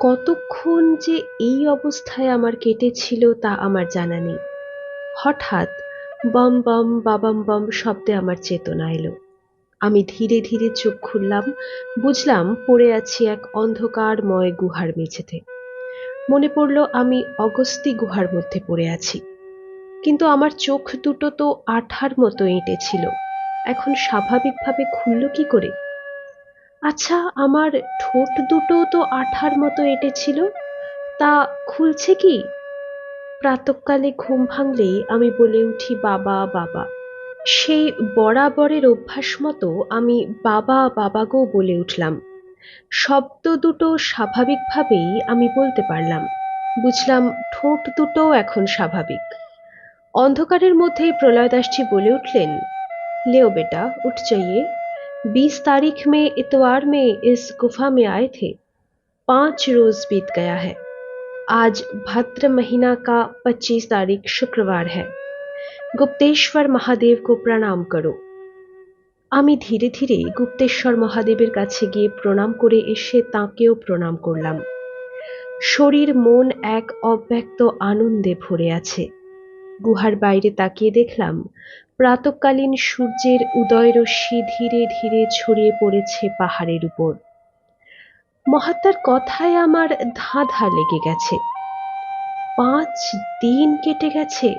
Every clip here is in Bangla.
কতক্ষণ যে এই অবস্থায় আমার কেটেছিল তা আমার জানা নেই। হঠাৎ বম বম বাবাম বম শব্দে আমার চেতনা এলো। আমি ধীরে ধীরে চোখ খুললাম, বুঝলাম পড়ে আছি এক অন্ধকারময় গুহার মেঝেতে। মনে পড়ল আমি অগস্তি গুহার মধ্যে পড়ে আছি। কিন্তু আমার চোখ দুটো তো আঠার মতো এঁটেছিল। এখন স্বাভাবিকভাবে খুলল কি করে? আচ্ছা আমার ঠোঁট দুটো তো আঠার মতো এঁটেছিল তা খুলছে কি? প্রাতকালে ঘুম ভাঙলেই আমি বলে উঠি, বাবা বাবা। সেই বরাবরের অভ্যাস মতো আমি বাবা বাবা গো বলে উঠলাম। শব্দ দুটো স্বাভাবিকভাবেই আমি বলতে পারলাম। বুঝলাম ঠোঁট দুটো এখন স্বাভাবিক। অন্ধকারের মধ্যেই প্রলয়দাসজি বলে উঠলেন, লেও বেটা, উঠ যাইয়ে। बीस तारीख में इतवार में इस गुफा में आए थे पांच रोज बीत गया है आज भद्र महीना का पच्चीस तारीख शुक्रवार है গুপ্তেশ্বর মহাদেব কো প্রণাম করো আমি ধীরে ধীরে গুপ্তেশ্বর মহাদেবের কাছে গিয়ে প্রণাম করে এসে তাঁকেও প্রণাম করলাম শরীর মন এক অব্যক্ত আনন্দে ভরে আছে গুহার বাইরে তাকিয়ে দেখলাম প্রাতকালীন সূর্যের উদয়রশ্মি ধীরে ধীরে ছড়িয়ে পড়েছে পাহাড়ের উপর। মহাত্মার কথায় আমার ধাঁধা লেগে গেছে। পাঁচ দিন কেটে গেছে।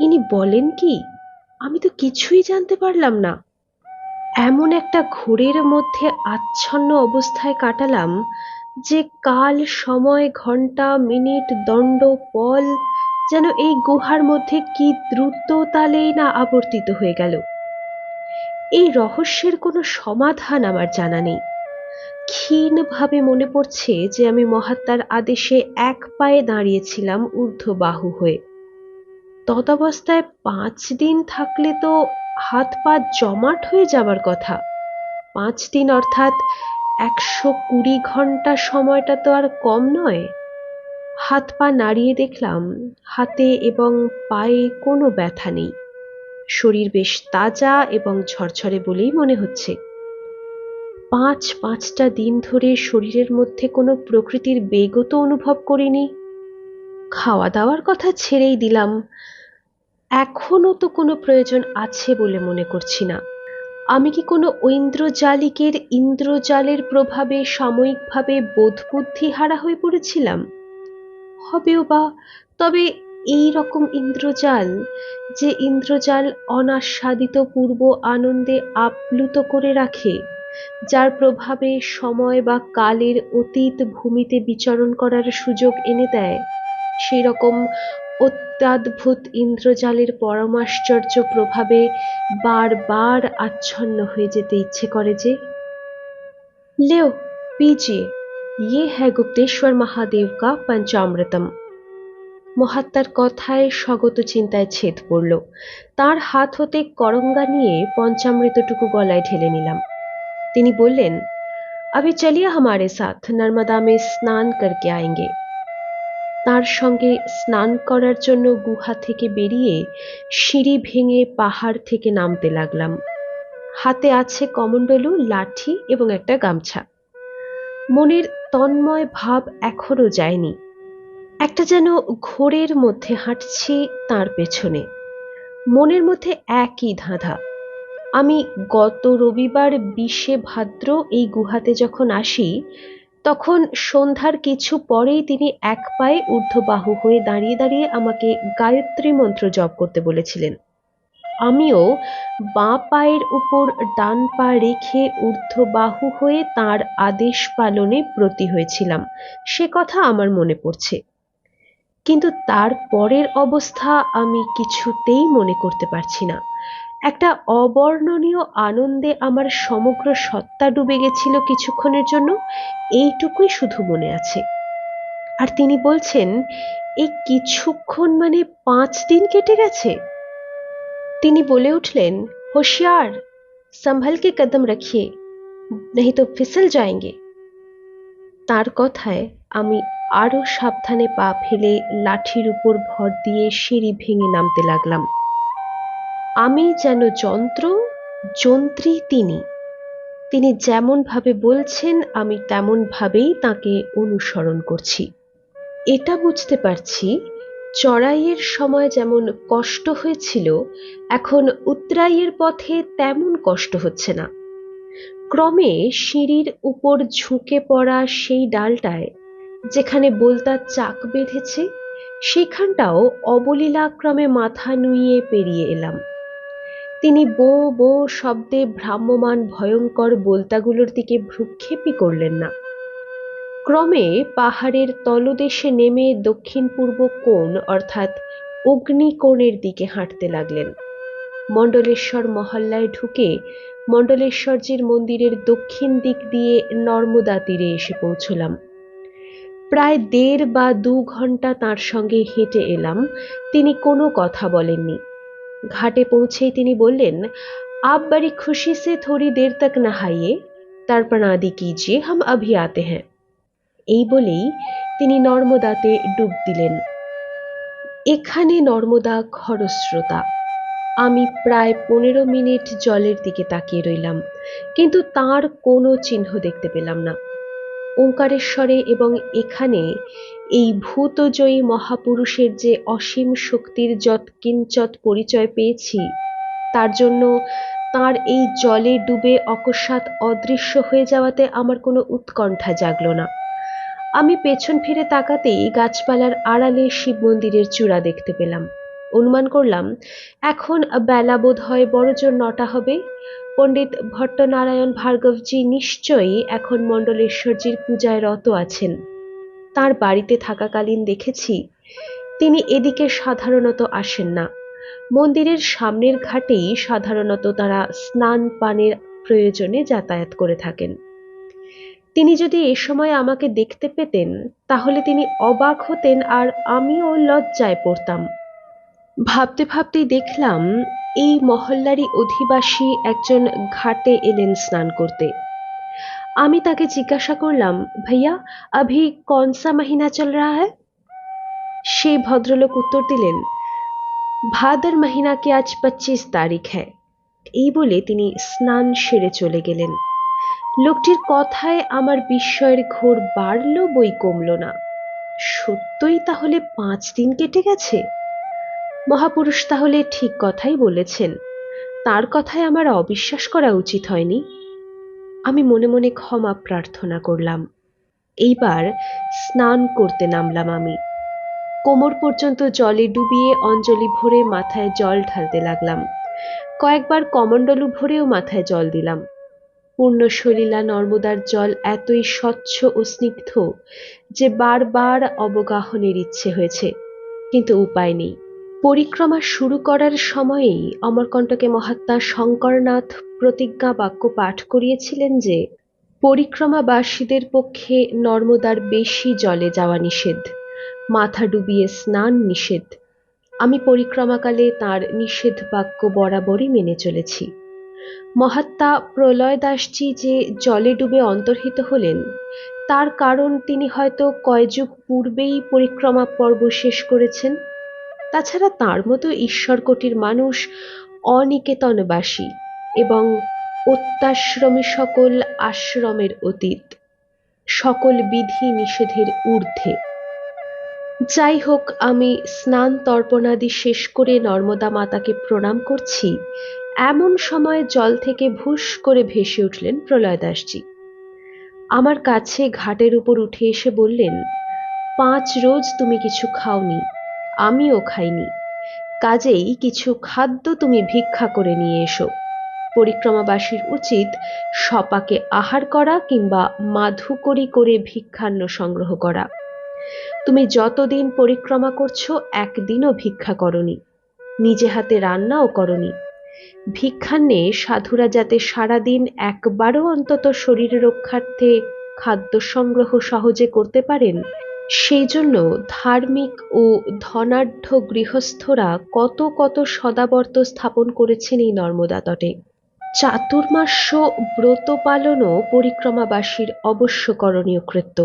ইনি বলেন কি, আমি তো কিছুই জানতে পারলাম না। এমন একটা ঘোরের মধ্যে আচ্ছন্ন অবস্থায় কাটালাম যে কাল, সময় ঘণ্টা মিনিট, দণ্ড পল যেন এই গুহার মধ্যে কি দ্রুত তালেই না আবর্তিত হয়ে গেল। এই রহস্যের কোনো সমাধান আমার জানা নেই। ক্ষীণভাবে মনে পড়ছে যে আমি মহাত্মার আদেশে এক পায়ে দাঁড়িয়েছিলাম ঊর্ধ্ব বাহু হয়ে। তদাবস্থায় পাঁচ দিন থাকলে তো হাত পা জমাট হয়ে যাবার কথা। পাঁচ দিন অর্থাৎ একশো কুড়ি ঘণ্টা সময়টা তো আর কম নয়। হাত পা নাড়িয়ে দেখলাম, হাতে এবং পায়ে কোনো ব্যথা নেই। শরীর বেশ তাজা এবং ঝরঝরে বলেই মনে হচ্ছে। পাঁচ পাঁচটা দিন ধরে শরীরের মধ্যে কোনো প্রকৃতির বেগও তো অনুভব করিনি। খাওয়া দাওয়ার কথা ছেড়েই দিলাম। এখনও তো কোনো প্রয়োজন আছে বলে মনে করছি না। আমি কি কোনো ঐন্দ্রজালিকের ইন্দ্রজালের প্রভাবে সাময়িকভাবে বোধবুদ্ধি হারা হয়ে পড়েছিলাম? হবেও বা, তবে এই রকম ইন্দ্রজাল যে ইন্দ্রজাল অনাস্বাদিত পূর্ব আনন্দে আপ্লুত করে রাখে, যার প্রভাবে সময় বা কালের অতীত ভূমিতে বিচরণ করার সুযোগ এনে দেয় সেই রকম অত্যাদ্ভুত ইন্দ্রজালের পরমাশ্চর্য প্রভাবে বারবার আচ্ছন্ন হয়ে যেতে ইচ্ছে করে যে, লেও পিজিয়ে ইয়ে হ্যাঁ গুপ্তেশ্বর মহাদেব কা পঞ্চামৃতম মহাত্মার কথায় স্বগত চিন্তায় ছেদ পড়ল তার হাত হতে করঙ্গা নিয়ে পঞ্চামৃতটুকু গলায় ঢেলে নিলাম তিনি বললেন अभी चलिए हमारे साथ नर्मदा में स्नान करके आएंगे তার সঙ্গে স্নান করার জন্য গুহা থেকে বেরিয়ে সিঁড়ি ভেঙে পাহাড় থেকে নামতে লাগলাম হাতে আছে কমণ্ডলু লাঠি এবং একটা গামছা মনের তন্ময় ভাব এখনও যায়নি। একটা যেন ঘোরের মধ্যে হাঁটছি তার পেছনে। মনের মধ্যে একই ধাঁধা। আমি গত রবিবার বিশে ভাদ্র এই গুহাতে যখন আসি, তখন সন্ধ্যার কিছু পরেই তিনি এক পায়ে ঊর্ধ্ববাহু হয়ে দাঁড়িয়ে দাঁড়িয়ে আমাকে গায়ত্রী মন্ত্র জপ করতে বলেছিলেন। আমিও বাঁ পায়ের উপর ডান পা রেখে ঊর্ধ্ববাহু হয়ে তার আদেশ পালনে ব্রতী হয়েছিলাম। সে কথা আমার মনে পড়ছে। কিন্তু তার পরের অবস্থা আমি কিছুতেই মনে করতে পারছি না। একটা অবর্ণনীয় আনন্দে আমার সমগ্র সত্তা ডুবে গেছিল কিছুক্ষণের জন্য, এইটুকুই শুধু মনে আছে। আর তিনি বলছেন এই কিছুক্ষণ মানে পাঁচ দিন কেটে গেছে? তিনি বলে উঠলেন, হোশিয়ার, সম্ভল কে কদম রাখিয়ে नहीं তো ফিসল যায়েঙ্গে তার কথায় আমি আরও সাবধানে পা ফেলে লাঠির উপর ভর দিয়ে সিঁড়ি ভেঙে নামতে লাগলাম। আমি যেন যন্ত্র, যন্ত্রী তিনি। তিনি যেমনভাবে বলছেন, আমি তেমনভাবেই তাকে অনুসরণ করছি। এটা বুঝতে পারছি চড়াইয়ের সময় যেমন কষ্ট হয়েছিল, এখন উত্তরাইয়ের পথে তেমন কষ্ট হচ্ছে না। ক্রমে সিঁড়ির উপর ঝুঁকে পড়া সেই ডালটায়, যেখানে বোলতার চাক বেঁধেছে, সেখানটাও অবলীলাক্রমে মাথা নুইয়ে পেরিয়ে এলাম। তিনি বো বো শব্দে ভ্রাম্যমান ভয়ঙ্কর বোলতাগুলোর দিকে ভ্রুক্ষেপই করলেন না। ক্রমে পাহাড়ের তলদেশে নেমে দক্ষিণ পূর্ব কোণ অর্থাৎ অগ্নিকোণের দিকে হাঁটতে লাগলেন মণ্ডলেশ্বর মহল্লায় ঢুকে মণ্ডলেশ্বরজির মন্দিরের দক্ষিণ দিক দিয়ে নর্মদা তীরে এসে পৌঁছলাম প্রায় দেড় বা দু ঘন্টা তার সঙ্গে হেঁটে এলাম তিনি কোনো কথা বলেননি ঘাটে পৌঁছেই তিনি বললেন আপ बड़ी খুশি সে থোড়ি দের তক নহাইয়ে তারপর আদি কিজিয়ে হাম अभी आते हैं এই বলেই তিনি নর্মদাতে ডুব দিলেন। এখানে নর্মদা খরস্রোতা। আমি প্রায় পনেরো মিনিট জলের দিকে তাকিয়ে রইলাম, কিন্তু তার কোনো চিহ্ন দেখতে পেলাম না। ওঙ্কারেশ্বরে এবং এখানে এই ভূতজয়ী মহাপুরুষের যে অসীম শক্তির যৎকিঞ্চৎ পরিচয় পেয়েছি, তার জন্য তার এই জলে ডুবে অকস্মাৎ অদৃশ্য হয়ে যাওয়াতে আমার কোনো উৎকণ্ঠা জাগল না। আমি পেছন ফিরে তাকাতেই গাছপালার আড়ালে শিব মন্দিরের চূড়া দেখতে পেলাম। অনুমান করলাম, এখন বেলা বোধ হয় বড়জোর নটা হবে। পণ্ডিত ভট্টনারায়ণ ভার্গবজি নিশ্চয়ই এখন মণ্ডলেশ্বরজির পূজায় রত আছেন। তার বাড়িতে থাকাকালীন দেখেছি, তিনি এদিকে সাধারণত আসেন না। মন্দিরের সামনের ঘাটেই সাধারণত তারা স্নান পানের প্রয়োজনে যাতায়াত করে থাকেন। তিনি যদি এ সময় আমাকে দেখতে পেতেন, তাহলে তিনি অবাক হতেন আর আমিও লজ্জায় পড়তাম। ভাবতে ভাবতে দেখলাম, এই মহল্লারই অধিবাসী একজন ঘাটে এলেন স্নান করতে। আমি তাকে জিজ্ঞাসা করলাম, ভাইয়া, আভি কনসা মহিনা চল রা হ্যা সেই ভদ্রলোক উত্তর দিলেন, ভাদর মহিনাকে আজ পঁচিশ তারিখ হ্যাঁ এই বলে তিনি স্নান সেরে চলে গেলেন। লোকটির কথায় আমার বিস্ময়ের ঘোর বাড়ল, বই কমল না। সত্যই তাহলে পাঁচ দিন কেটে গেছে? মহাপুরুষ তাহলে ঠিক কথাই বলেছেন। তার কথায় আমার অবিশ্বাস করা উচিত হয়নি। আমি মনে মনে ক্ষমা প্রার্থনা করলাম। এইবার স্নান করতে নামলাম আমি। কোমর পর্যন্ত জলে ডুবিয়ে অঞ্জলি ভরে মাথায় জল ঢালতে লাগলাম। কয়েকবার কমণ্ডলু ভরেও মাথায় জল দিলাম। পূর্ণ সলিলা নর্মদার জল এতই স্বচ্ছ ও স্নিগ্ধ যে বারবার অবগাহনের ইচ্ছে হয়েছে। কিন্তু উপায় নেই। পরিক্রমা শুরু করার সময়েই অমরকণ্টকে মহাত্মা শঙ্করনাথ প্রতিজ্ঞা বাক্য পাঠ করিয়েছিলেন যে, পরিক্রমাবাসীদের পক্ষে নর্মদার বেশি জলে যাওয়া নিষেধ, মাথা ডুবিয়ে স্নান নিষেধ। আমি পরিক্রমাকালে তার নিষেধ বাক্য বরাবরই মেনে চলেছি। মহাত্মা প্রলয় দাসজি যে জলে ডুবে অন্তর্হিত হলেন, তার কারণ তিনি হয়তো কয়যুগ পূর্বেই পরিক্রমা পর্ব শেষ করেছেন। তাছাড়া তার মতো ঈশ্বরকোটির মানুষ অনিকেতনবাসী এবং অত্যাশ্রমী সকল আশ্রমের অতীত, সকল বিধি নিষেধের ঊর্ধ্বে। যাই হোক, আমি স্নান তর্পণাদি শেষ করে নর্মদা মাতাকে প্রণাম করছি। এমন সময় জল থেকে ভুস করে ভেসে উঠলেন প্রলয় দাসজি। আমার কাছে ঘাটের উপর উঠে এসে বললেন, পাঁচ রোজ তুমি কিছু খাওনি, আমিও খাইনি। কাজেই কিছু খাদ্য তুমি ভিক্ষা করে নিয়ে এসো। পরিক্রমাবাসীর উচিত সপাকে আহার করা কিংবা মাধুকরি করে ভিক্ষান্ন সংগ্রহ করা। তুমি যতদিন পরিক্রমা করছ, একদিনও ভিক্ষা করনি। নিজে হাতে রান্নাও করনি। ভিক্ষান্নে সাধুরা যাতে সারাদিন একবারও অন্তত শরীর রক্ষার্থে খাদ্য সংগ্রহ সহজে করতে পারেন, সেই জন্য ধার্মিক ও ধনাঢ্য গৃহস্থরা কত কত সদাবর্ত স্থাপন করেছেন এই নর্মদা তটে। চাতুর্মাস্য ব্রত পালনও পরিক্রমাবাসীর অবশ্য করণীয় কৃত্য।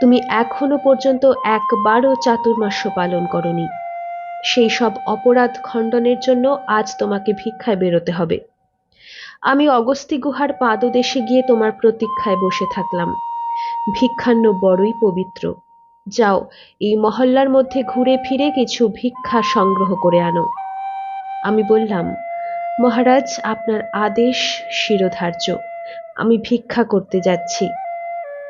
তুমি এখনও পর্যন্ত একবারও চাতুর্মাস্য পালন করনি। সেই সব অপরাধ খণ্ডনের জন্য আজ তোমাকে ভিক্ষায় বেরোতে হবে। আমি অগস্তি গুহার পাদদেশে গিয়ে তোমার প্রতীক্ষায় বসে থাকলাম। ভিক্ষান্ন বড়ই পবিত্র। যাও, এই মহল্লার মধ্যে ঘুরে ফিরে কিছু ভিক্ষা সংগ্রহ করে আনো। আমি বললাম, মহারাজ, আপনার আদেশ শিরোধার্য। আমি ভিক্ষা করতে যাচ্ছি।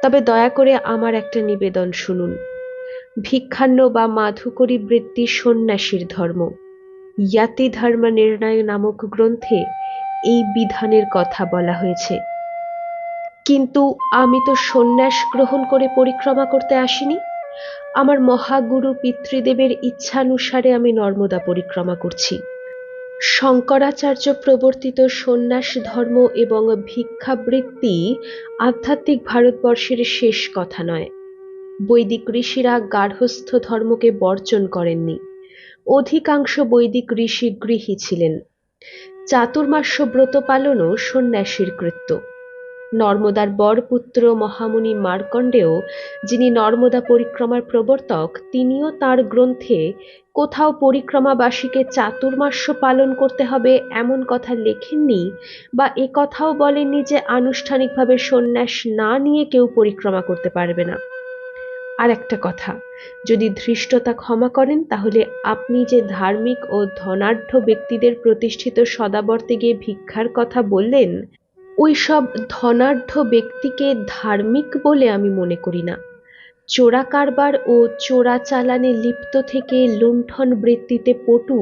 তবে দয়া করে আমার একটা নিবেদন শুনুন। ভিক্ষান্ন বা মাধুকরী বৃত্তি সন্ন্যাসীর ধর্ম। ইয়াতি ধর্ম নির্ণয় নামক গ্রন্থে এই বিধানের কথা বলা হয়েছে। কিন্তু আমি তো সন্ন্যাস গ্রহণ করে পরিক্রমা করতে আসিনি। আমার মহাগুরু পিতৃদেবের ইচ্ছানুসারে আমি নর্মদা পরিক্রমা করছি। শঙ্করাচার্য প্রবর্তিত সন্ন্যাস ধর্ম এবং ভিক্ষাবৃত্তি আধ্যাত্মিক ভারতবর্ষের শেষ কথা নয়। বৈদিক ঋষিরা গার্হস্থ ধর্মকে বর্জন করেননি। অধিকাংশ বৈদিক ঋষি গৃহী ছিলেন। চাতুর্মাস্য ব্রত পালনও সন্ন্যাসীর কৃত্য। নর্মদার বরপুত্র মহামুনি মার্কণ্ডেয়, যিনি নর্মদা পরিক্রমার প্রবর্তক, তিনিও তার গ্রন্থে কোথাও পরিক্রমাবাসীকে চাতুর্মাস্য পালন করতে হবে এমন কথা লেখেননি বা এ কথাও বলেননি যে আনুষ্ঠানিকভাবে সন্ন্যাস না নিয়ে কেউ পরিক্রমা করতে পারবে না। আর একটা কথা। যদি ধৃষ্টতা ক্ষমা করেন, তাহলে আপনি যে ধার্মিক ও ধনাঢ্য ব্যক্তিদের প্রতিষ্ঠিত সদাবর্তে গিয়ে ভিক্ষার কথা বললেন, ওই সব ধনাঢ্য ব্যক্তিকে ধার্মিক বলে আমি মনে করি না। চোরা কারবার ও চোরা চালানে লিপ্ত থেকে লুণ্ঠন বৃত্তিতে পটু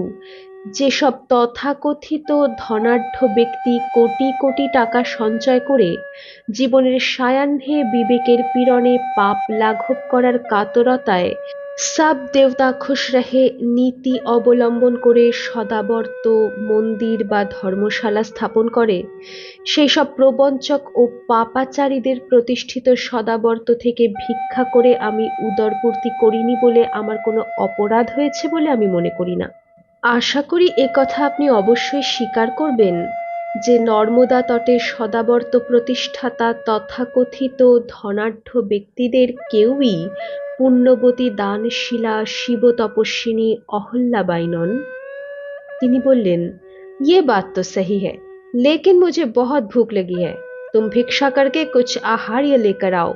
যেসব তথাকথিত ধনাঢ্য ব্যক্তি কোটি কোটি টাকা সঞ্চয় করে জীবনের সায়াহ্নে বিবেকের পীড়নে পাপ লাঘব করার কাতরতায় সব দেবতা খুশ রহে নীতি অবলম্বন করে সদাবর্ত মন্দির বা ধর্মশালা স্থাপন করে সেই সব প্রবঞ্চক ও পাপাচারীদের প্রতিষ্ঠিত সদাবর্ত থেকে ভিক্ষা করে আমি উদরপূর্তি করিনি বলে আমার কোনো অপরাধ হয়েছে বলে আমি মনে করি না। আশা করি এ কথা আপনি অবশ্যই স্বীকার করবেন যে নর্মদা তটে সদাবর্ত প্রতিষ্ঠাতা তথাকথিত ধনাঢ্য ব্যক্তিদের কেউই পুণ্যবতী দানশীলা শিব তপস্বিনী অহল্যাবাই নন তিনি বললেন ये बात तो सही है लेकिन मुझे बहुत भूख लगी है तुम भिक्षा करके कुछ आहार्य लेकर आओ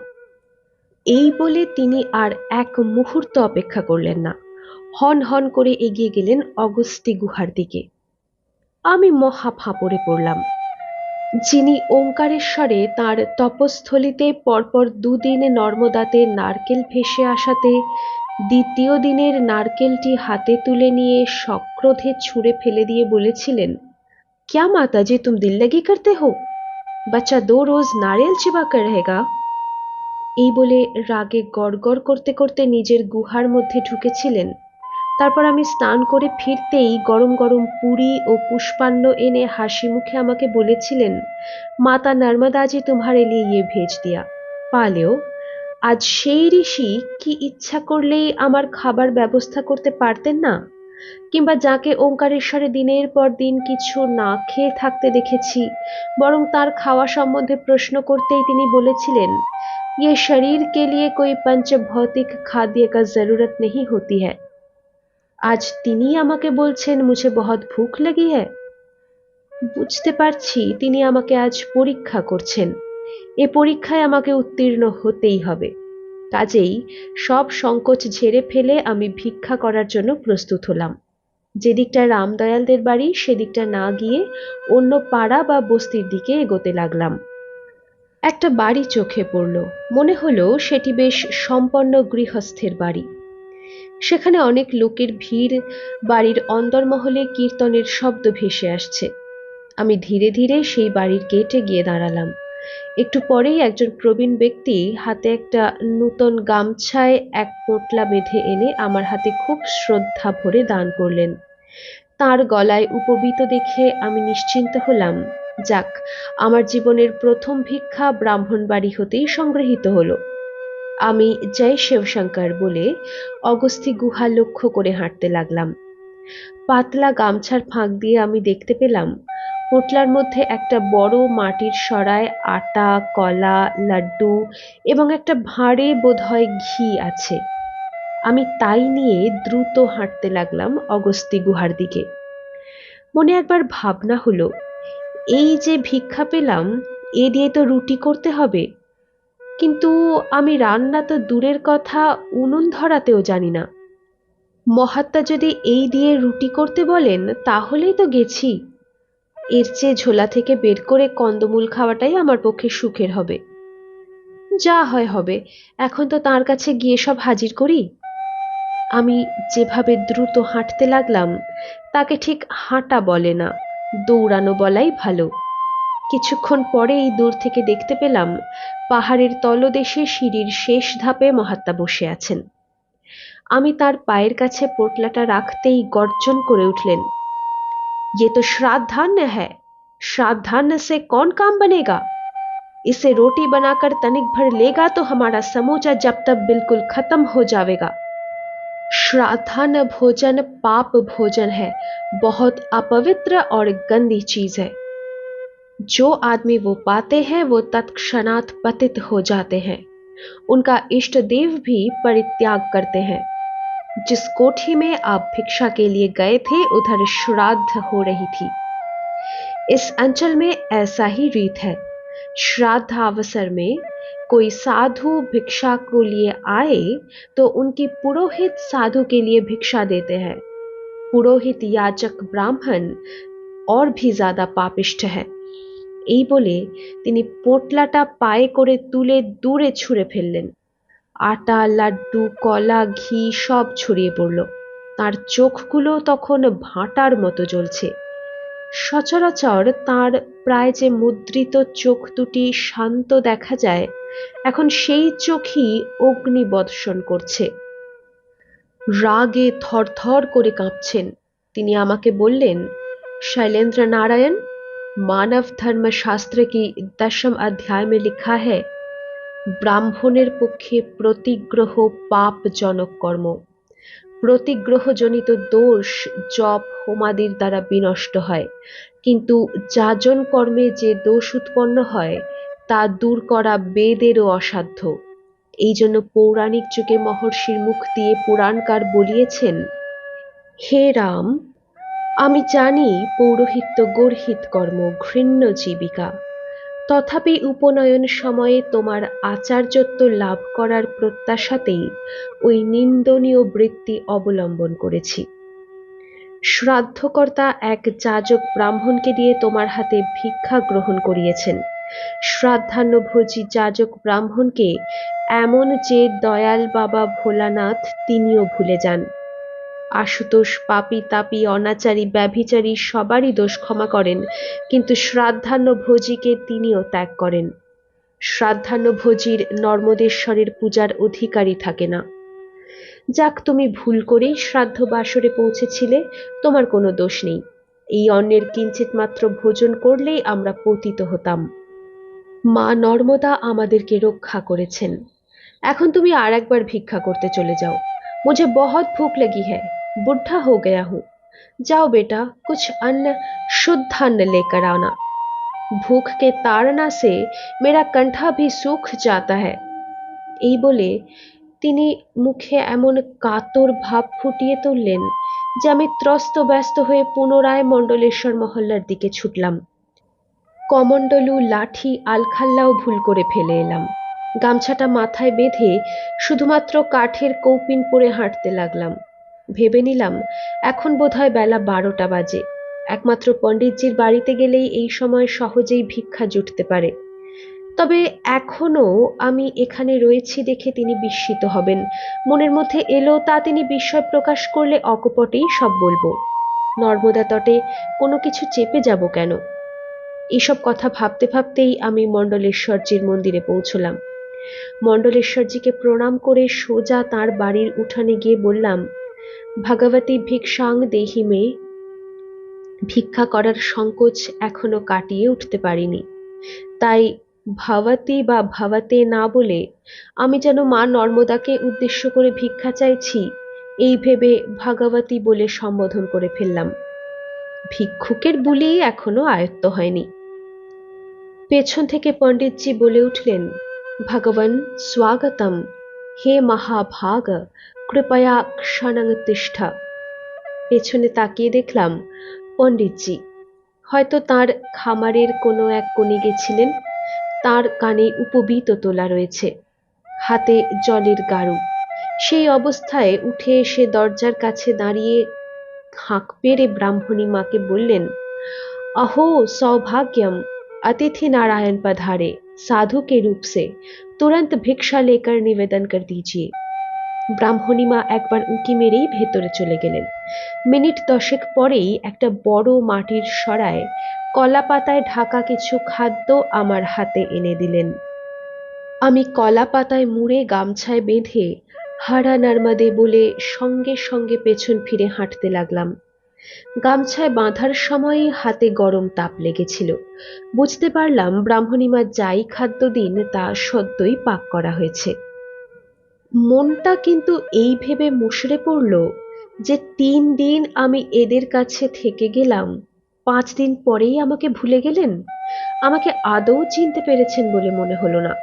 এই বলে তিনি আর এক মুহূর্ত অপেক্ষা করলেন না হন হন করে এগিয়ে গেলেন অগস্তি গুহার দিকে আমি মহা ফাঁপড়ে পড়লাম যিনি ওঙ্কারেশ্বরে তার তপস্থলিতে পরপর দুদিনে নর্মদাতে নারকেল ভেসে আসাতে দ্বিতীয় দিনের নারকেলটি হাতে তুলে নিয়ে সক্রোধে ছুঁড়ে ফেলে দিয়ে বলেছিলেন क्या माता जी तुम दिल लगी करते हो बच्चा दो रोज नारियल चिबा कर रहेगा এই বলে রাগে গড়গড় করতে করতে নিজের গুহার মধ্যে ঢুকেছিলেন তারপর আমি স্নান করে ফিরতেই গরম গরম পুরি ও পুষ্পান্ন এনে হাসি মুখে আমাকে বলেছিলেন মাতা নর্মদাজি তোমারে লিয়ে ইয়ে ভেজ দিয়া পালেও আজ সেই ঋষি কি ইচ্ছা করলেই আমার খাবার ব্যবস্থা করতে পারতেন না কিংবা যাকে ওঙ্কারেশ্বরে দিনের পর দিন কিছু না খেয়ে থাকতে দেখেছি বরং তার খাওয়া সম্বন্ধে প্রশ্ন করতেই তিনি বলেছিলেন ये शरीर के लिए कोई पंच भौतिक खाद्य का जरूरत नहीं होती है আজ তিনি আমাকে বলছেন মুঝে বহুত ভুখ লাগি হ্যাঁ বুঝতে পারছি তিনি আমাকে আজ পরীক্ষা করছেন। এ পরীক্ষায় আমাকে উত্তীর্ণ হতেই হবে। কাজেই সব সংকোচ ঝেড়ে ফেলে আমি ভিক্ষা করার জন্য প্রস্তুত হলাম। যেদিকটা রামদয়ালদের বাড়ি, সেদিকটা না গিয়ে অন্য পাড়া বা বস্তির দিকে এগোতে লাগলাম। একটা বাড়ি চোখে পড়ল। মনে হলো সেটি বেশ সম্পন্ন গৃহস্থের বাড়ি। সেখানে অনেক লোকের ভিড়, বাড়ির অন্দরমহলে কীর্তনের শব্দ ভেসে আসছে। আমি ধীরে ধীরে সেই বাড়ির গেটে গিয়ে দাঁড়ালাম। একটু পরেই একজন প্রবীণ ব্যক্তি হাতে একটা নূতন গামছায় এক পোটলা বেঁধে এনে আমার হাতে খুব শ্রদ্ধা ভরে দান করলেন। তার গলায় উপবিত দেখে আমি নিশ্চিন্ত হলাম, যাক, আমার জীবনের প্রথম ভিক্ষা ব্রাহ্মণ বাড়ি হতেই সংগৃহীত হলো। আমি জয় শিবশঙ্কর বলে অগস্তি গুহা লক্ষ্য করে হাঁটতে লাগলাম। পাতলা গামছার ফাঁক দিয়ে আমি দেখতে পেলাম পোটলার মধ্যে একটা বড় মাটির সরায় আটা, কলা, লাড্ডু এবং একটা ভাঁড়ে বোধহয় ঘি আছে। আমি তাই নিয়ে দ্রুত হাঁটতে লাগলাম অগস্তি গুহার দিকে। মনে একবার ভাবনা হলো, এই যে ভিক্ষা পেলাম, এ দিয়ে তো রুটি করতে হবে। কিন্তু আমি রান্না তো দূরের কথা উনুন ধরাতেও জানি না। মহাত্মা যদি এই দিয়ে রুটি করতে বলেন, তাহলেই তো গেছি। এর চেয়ে ঝোলা থেকে বের করে কন্দমূল খাওয়াটাই আমার পক্ষে সুখের হবে। যা হয় হবে, এখন তো তার কাছে গিয়ে সব হাজির করি। আমি যেভাবে দ্রুত হাঁটতে লাগলাম, তাকে ঠিক হাঁটা বলে না, দৌড়ানো বলাই ভালো। কিছুক্ষণ পরেই দূর থেকে দেখতে পেলাম পাহাড়ের তলদেশে সিঁড়ির শেষ ধাপে মহাত্মা বসে আছেন আমি তার পায়ের কাছে পোটলাটা রাখতেই গর্জন করে উঠলেন ये तो श्राद्धान्य है श्राद्धान्य से कौन काम बनेगा इसे रोटी बनाकर तनिक भर लेगा तो हमारा समूचा जब तब बिल्कुल खत्म हो जाएगा श्राद्धान्य भोजन पाप भोजन है बहुत अपवित्र और गंदी चीज है जो आदमी वो पाते हैं, वो तत्क्षणात पतित हो जाते हैं। उनका इष्ट देव भी परित्याग करते हैं। जिस कोठी में आप भिक्षा के लिए गए थे, उधर श्राद्ध हो रही थी। इस अंचल में ऐसा ही रीत है। श्राद्ध अवसर में कोई साधु भिक्षा को लिए आए तो उनकी पुरोहित साधु के लिए भिक्षा देते हैं। पुरोहित याचक ब्राह्मण और भी ज़्यादा पापिष्ट है। এই বলে তিনি পোটলাটা পায়ে করে তুলে দূরে ছুঁড়ে ফেললেন। আটা, লাড্ডু, কলা, ঘি সব ছড়িয়ে পড়ল। তার চোখগুলো তখন ভাঁটার মতো জ্বলছে। সচরাচর তার প্রায় যে মুদ্রিত চোখ দুটি শান্ত দেখা যায়, এখন সেই চোখই অগ্নি অগ্নিবর্ষণ করছে। রাগে থরথর করে কাঁপছেন। তিনি আমাকে বললেন শৈলেন্দ্র নারায়ণ मानव धर्म शास्त्र की दशम अध्याय में लिखा है ব্রাহ্মণের পক্ষে প্রতিগ্রহ পাপজনক কর্ম প্রতিগ্রহজনিত দোষ জপ হোমাদির দ্বারা বিনষ্ট হয় কিন্তু যাজন কর্মে যে দোষ উৎপন্ন হয় তা দূর করা বেদেরও অসাধ্য এই জন্য পৌরাণিক যুগে মহর্ষির মুখ দিয়ে পুরাণকার বলিয়েছেন হে রাম আমি জানি পৌরোহিত্য গর্হিত কর্ম, ঘৃণ্য জীবিকা। তথাপি উপনয়ন সময়ে তোমার আচার্যত্ব লাভ করার প্রত্যাশাতেই ওই নিন্দনীয় বৃত্তি অবলম্বন করেছি। শ্রাদ্ধকর্তা এক যাজক ব্রাহ্মণকে দিয়ে তোমার হাতে ভিক্ষা গ্রহণ করিয়েছেন। শ্রাদ্ধান্নভোজী যাজক ব্রাহ্মণকে এমন যে দয়াল বাবা ভোলানাথ, তিনিও ভুলে যান। আশুতোষ পাপি, তাপি, অনাচারী, ব্যভিচারী সবারই দোষ ক্ষমা করেন, কিন্তু শ্রাদ্ধান্ন ভোজীকে তিনিও ত্যাগ করেন। শ্রাদ্ধান্ন ভোজীর নর্মদেশ্বরের পূজার অধিকারী থাকে না। যাক তুমি ভুল করেই শ্রাদ্ধ বাসরে পৌঁছেছিলে, তোমার কোনো দোষ নেই। এই অন্যের কিঞ্চিত মাত্র ভোজন করলেই আমরা পতিত হতাম। মা নর্মদা আমাদেরকে রক্ষা করেছেন। এখন তুমি আর একবার ভিক্ষা করতে চলে যাও। মুঝে বহৎ ভুক লাগি হ্যায়। बुढ़ा हो गया हूं जाओ बेटा कुछ अन्न शुद्ध अन्न लेकर आना भूख के ताड़ना से मेरा कंठा भी सूख जाता है এই বলে তিনি মুখে এমন কাতর ভাব ফুটিয়ে তুললেন যে আমি ত্রস্ত ব্যস্ত হয়ে পুনরায় মণ্ডলেশ্বর মহল্লার দিকে ছুটলাম কমণ্ডলু লাঠি আলখাল্লাও ভুল করে ফেলে এলাম গামছাটা মাথায় বেঁধে শুধুমাত্র কাঠের কৌপিন পরে হাঁটতে লাগলাম ভেবে নিলাম, এখন বোধহয় বেলা বারোটা বাজে। একমাত্র পণ্ডিতজির বাড়িতে গেলেই এই সময় সহজেই ভিক্ষা জুটতে পারে। তবে এখনও আমি এখানে রয়েছি দেখে তিনি বিস্মিত হবেন। মনের মধ্যে এলো তা তিনি বিস্ময় প্রকাশ করলে অকপটেই সব বলব। নর্মদা তটে কোনো কিছু চেপে যাব কেন? এসব কথা ভাবতে ভাবতেই আমি মণ্ডলেশ্বরজির মন্দিরে পৌঁছলাম। মণ্ডলেশ্বরজিকে প্রণাম করে সোজা তার বাড়ির উঠানে গিয়ে বললাম ভগবতী ভিক্ষাং দেহি মেয়ে ভিক্ষা করার সংকোচ এখনও কাটিয়ে উঠতে পারিনি। তাই ভবতী বা ভবতে না বলে আমি যেন মা নর্মদাকে উদ্দেশ্য করে ভিক্ষা চাইছি, এই ভেবে ভগবতী বলে সম্বোধন করে ফেললাম। ভিক্ষুকের বুলি এখনও আয়ত্ত হয়নি। পেছন থেকে পণ্ডিতজি বলে উঠলেন, ভগবান, স্বাগতম। হে মহাভাগ কৃপয়া ক্ষণং তিষ্ঠ পেছনে তাকিয়ে দেখলাম পণ্ডিতজি হয়তো তার খামারের কোনো এক কোণে গেছিলেন তার কানে উপবীত তোলা রয়েছে হাতে জলের গাড়ু সেই অবস্থায় উঠে এসে দরজার কাছে দাঁড়িয়ে হাঁক পেরে ব্রাহ্মণী মাকে বললেন अहो सौभाग्यम अतिथि नारायण पधारे साधु के रूप से तुरंत भिक्षा लेकर निवेदन कर दीजिए ব্রাহ্মণী মা একবার উঁকি মেরেই ভেতরে চলে গেলেন। মিনিট দশেক পরেই একটা বড় মাটির সরায় কলা পাতায় ঢাকা কিছু খাদ্য আমার হাতে এনে দিলেন। আমি কলা পাতায় মুড়ে গামছায় বেঁধে হারা নার্মাদে বলে সঙ্গে সঙ্গে পেছন ফিরে হাঁটতে লাগলাম। গামছায় বাঁধার সময়ই হাতে গরম তাপ লেগেছিল। বুঝতে পারলাম ব্রাহ্মণীমা যাই খাদ্য দিন তা সদ্যই পাক করা হয়েছে। মনটা কিন্তু এই ভেবে মুশড়ে পড়ল যে তিন দিন আমি এদের কাছে থেকে গেলাম। পাঁচ দিন পরেই আমাকে ভুলে গেলেন? আমাকে আদৌ চিনতে পেরেছেন বলে মনে হলো না।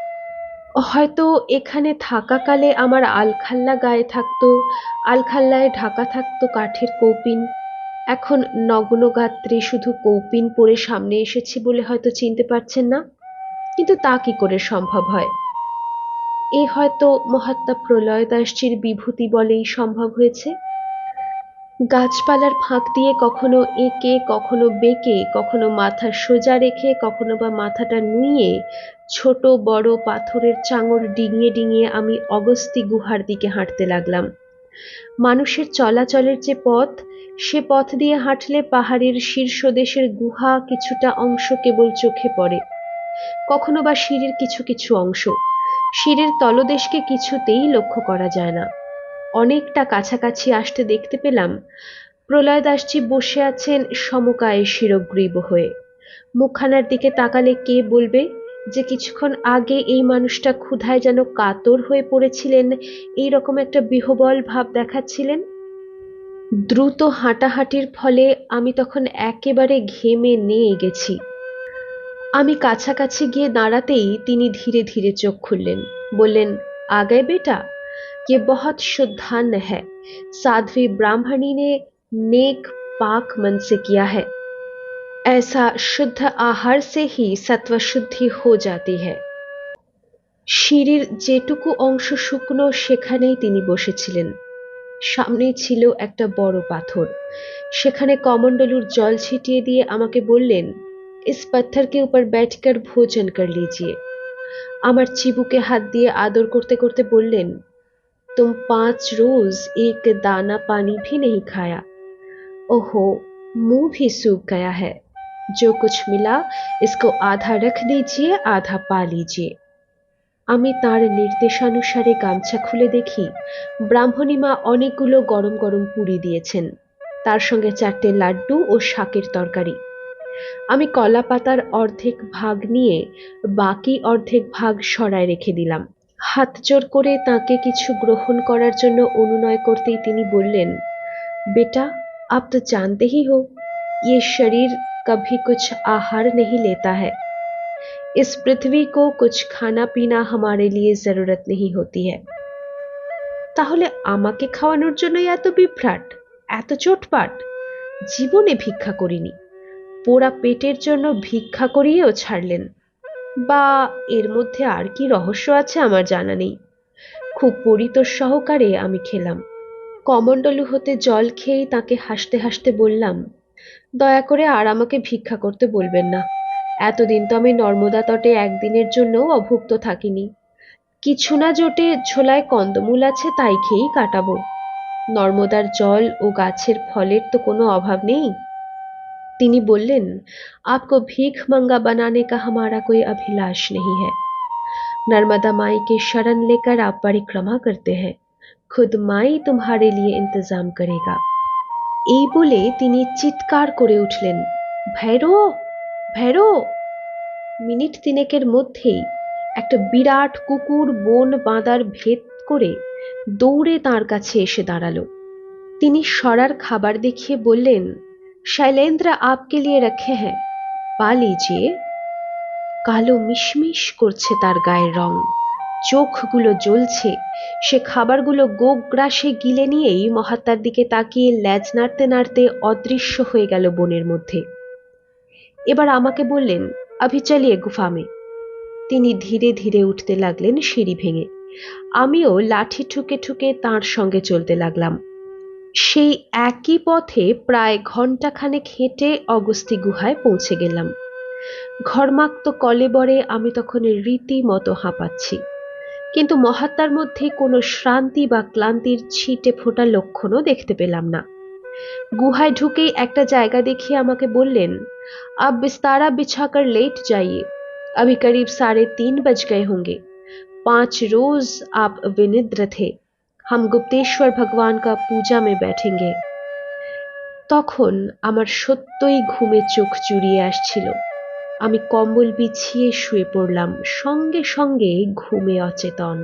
হয়তো এখানে থাকাকালে আমার আলখাল্লা গায়ে থাকতো, আলখাল্লায় ঢাকা থাকতো কাঠের কৌপিন। এখন নগ্ন গাত্রে শুধু কৌপিন পরে সামনে এসেছি বলে হয়তো চিনতে পারছেন না। কিন্তু তা কি করে সম্ভব হয়? এ হয়তো মহাত্মা প্রলয় দাসজির বিভূতি বলেই সম্ভব হয়েছে। গাছপালার ফাঁক দিয়ে কখনো এঁকে, কখনো বেঁকে, কখনো মাথা সোজা রেখে, কখনো বা মাথাটা নুইয়ে ছোট বড় পাথরের চাঙড় ডিঙিয়ে ডিঙিয়ে আমি অগস্তি গুহার দিকে হাঁটতে লাগলাম। মানুষের চলাচলের যে পথ, সে পথ দিয়ে হাঁটলে পাহাড়ের শীর্ষদেশের গুহা কিছুটা অংশ কেবল চোখে পড়ে। কখনো বা সিঁড়ির কিছু কিছু অংশ। সিঁড়ির তলদেশকে কিছুতেই লক্ষ্য করা যায় না। অনেকটা কাছাকাছি আসতে দেখতে পেলাম, প্রলয় দাসজি বসে আছেন সমকায়ে শিরগ্রীব হয়ে। মুখখানার দিকে তাকালে কে বলবে যে কিছুক্ষণ আগে এই মানুষটা ক্ষুধায় যেন কাতর হয়ে পড়েছিলেন এই রকম একটা বিহবল ভাব দেখাচ্ছিলেন? দ্রুত হাঁটাহাঁটির ফলে আমি তখন একেবারে ঘেমে নিয়ে গেছি। আমি কাছাকাছি গিয়ে দাঁড়াতেই তিনি ধীরে ধীরে চোখ খুললেন বললেন আগে বেটা ये बहुत शुद्धान्न है साध्वी ब्राह्मणी ने नेक पाक मन से किया है ऐसा शुद्ध आहार से ही सत्व शुद्धि हो जाती है সিঁড়ির যেটুকু অংশ শুকনো সেখানেই তিনি বসেছিলেন সামনে ছিল একটা বড় পাথর সেখানে কমণ্ডলুর জল ছিটিয়ে দিয়ে আমাকে বললেন ইস पत्थर के ऊपर बैठकर भोजन कर लीजिए আমার চিবুকে হাত দিয়ে আদর করতে করতে বললেন तुम पांच रोज एक दाना पानी भी नहीं खाया ओहो मुंह भी सूख गया है जो कुछ मिला इसको आधा रख दीजिए आधा पा लीजिए আমি তার নির্দেশানুসারে গামছা খুলে দেখি ব্রাহ্মণী মা অনেকগুলো গরম গরম পুরি দিয়েছেন তার সঙ্গে চারটে লাড্ডু ও শাকের তরকারি আমি কলা পাতার অর্ধেক ভাগ নিয়ে বাকি অর্ধেক ভাগ সরায় রেখে দিলাম হাত জোর করে তাকে কিছু গ্রহণ করার জন্য অনুনয় করতেই তিনি বললেন बेटा आप तो जानते ही हो ये शरीर कभी कुछ आहार नहीं लेता है इस पृथ्वी को कुछ खाना पीना हमारे लिए जरूरत नहीं होती है তাহলে আমাকে খাওয়ানোর জন্যই এত বিভ্রাট এত চোটপাট জীবনে ভিক্ষা করিনি পোড়া পেটের জন্য ভিক্ষা করিয়েও ছাড়লেন। বা এর মধ্যে আর কি রহস্য আছে আমার জানা নেই। খুব পরিতোষ সহকারে আমি খেলাম। কমণ্ডলু হতে জল খেয়েই তাকে হাসতে হাসতে বললাম, দয়া করে আর আমাকে ভিক্ষা করতে বলবেন না। এতদিন তো আমি নর্মদা তটে একদিনের জন্যও অভুক্ত থাকিনি। কিছু না জোটে ঝোলায় কন্দমূল আছে তাই খেয়েই কাটাবো। নর্মদার জল ও গাছের ফলের তো কোনো অভাব নেই। তিনি বললেন आपको भीख मंगा बनाने का हमारा कोई अभिलाष नहीं है नर्मदा माई के शरण लेकर आप परिक्रमा करते हैं खुद माई तुम्हारे लिए इंतजाम करेगा এই বলে তিনি চিৎকার করে উঠলেন ভৈরো ভৈরো মিনিট তিনেকের মধ্যেই একটা বিরাট কুকুর বন বাঁদার ভেদ করে দৌড়ে তার কাছে এসে দাঁড়ালো তিনি সরার খাবার দেখিয়ে বললেন शैलेंद्र आपके लिए रखे हैं পা লিজিয়ে কালো মিশমিশ করছে তার গায়ের রং চোখগুলো জ্বলছে সে খাবারগুলো গোগ্রাসে গিলে নিয়েই মহাত্মার দিকে তাকিয়ে ল্যাজ নাড়তে নাড়তে অদৃশ্য হয়ে গেল বনের মধ্যে এবার আমাকে বললেন আভি চালিয়ে গুফামে তিনি ধীরে ধীরে উঠতে লাগলেন সিঁড়ি ভেঙে আমিও লাঠি ঠুকে ঠুকে তাঁর সঙ্গে চলতে লাগলাম সেই একই পথে প্রায় ঘন্টাখানেক হেঁটে অগস্তি গুহায় পৌঁছে গেলাম ঘর্মাক্ত কলেবরে আমি তখন রীতিমতো হাঁপাচ্ছি কিন্তু মহাত্মার মধ্যে কোনো শ্রান্তি বা ক্লান্তির ছিটে ফোটা লক্ষণও দেখতে পেলাম না গুহায় ঢুকেই একটা জায়গা দেখিয়ে আমাকে বললেন আব বিস্তারা बिछाकर लेट जाइए अभी करीब साढ़े तीन बज गए होंगे पांच रोज आप विनिद्र थे हम गुप्तेश्वर भगवान का पूजा में बैठेंगे তখন আমার সত্যই ঘুমে চোখ জুড়িয়ে আসছিল আমি কম্বল বিছিয়ে শুয়ে পড়লাম সঙ্গে সঙ্গে ঘুমে অচেতন